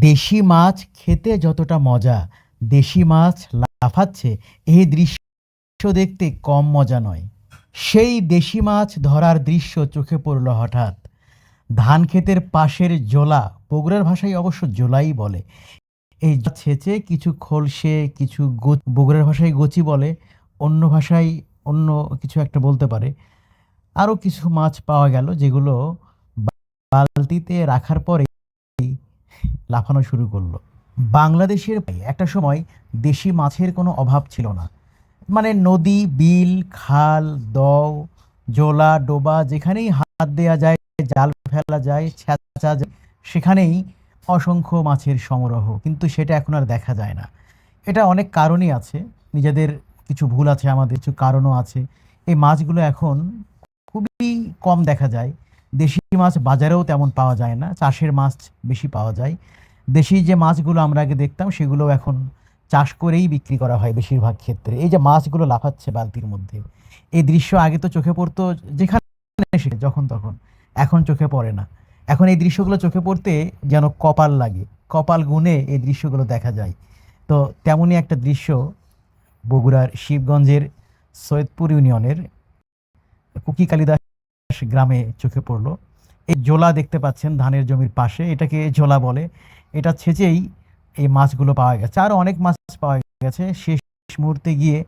দেশি মাছ খেতে যতটা মজা, দেশি মাছ লাফাচ্ছে, এই দৃশ্য দেখতে কম মজা নয়। সেই দেশি মাছ ধরার দৃশ্য চোখে পড়ল হঠাৎ। ধান ক্ষেতের পাশের জোলা, বগুড়ার ভাষায় অবশ্য জোলাই বলে। এই ছেঁচে কিছু খোলসে, কিছু বগুড়ার ভাষায় গচি বলে, অন্য ভাষায় অন্য কিছু একটা বলতে পারে। আরও কিছু মাছ পাওয়া গেল যেগুলো বালতিতে রাখার পরে লাফানো শুরু করল। বাংলাদেশের একটা সময় দেশি মাছের কোনো অভাব ছিল না। মানে নদী, বিল, খাল, দও, জোলা, ডোবা যেখানেই হাত দেওয়া যায়, জাল ফেলা যায় ছ্যাঁচা যায়, সেখানেই অসংখ্য মাছের সমারোহ কিন্তু সেটা এখন আর দেখা যায় না। এটা অনেক কারণই আছে। নিজেদের কিছু ভুল আছে, আমাদের কিছু কারণও আছে। এই মাছগুলো এখন খুবই কম দেখা যায়। দেশি মাছ বাজারেও তেমন পাওয়া যায় না চাষের মাছ বেশি পাওয়া যায়। দেশি যে মাছগুলো আমরা আগে দেখতাম সেগুলো এখন চাষ করেই বিক্রি করা হয় বেশিরভাগ ক্ষেত্রে। এই যে মাছগুলো লাফাচ্ছে বালতির মধ্যে এই দৃশ্য আগে তো চোখে পড়তো যেখানে সেখানে, যখন তখন। এখন চোখে পড়ে না। এখন এই দৃশ্যগুলো চোখে পড়তে যেন কপাল লাগে কপাল গুনে এই দৃশ্যগুলো দেখা যায়। তো তেমনই একটা দৃশ্য বগুড়ার শিবগঞ্জের সৈয়দপুর ইউনিয়নের কুকি কালিদাস গ্রামে চোখে পড়ল। এই জোলা দেখতে পাচ্ছেন ধানের জমির পাশে। এটাকে জোলা বলে। এটা ছেচেই এই মাছগুলো পাওয়া গেছে। আরও অনেক মাছ পাওয়া গেছে। শেষ মুহূর্তে গিয়ে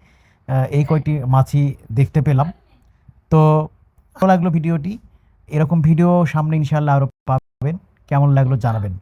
এই কয়টি মাছই দেখতে পেলাম। তো, ভালো লাগল ভিডিওটি। এরকম ভিডিও সামনে ইনশাল্লাহ আরও পাবেন। কেমন লাগল জানাবেন।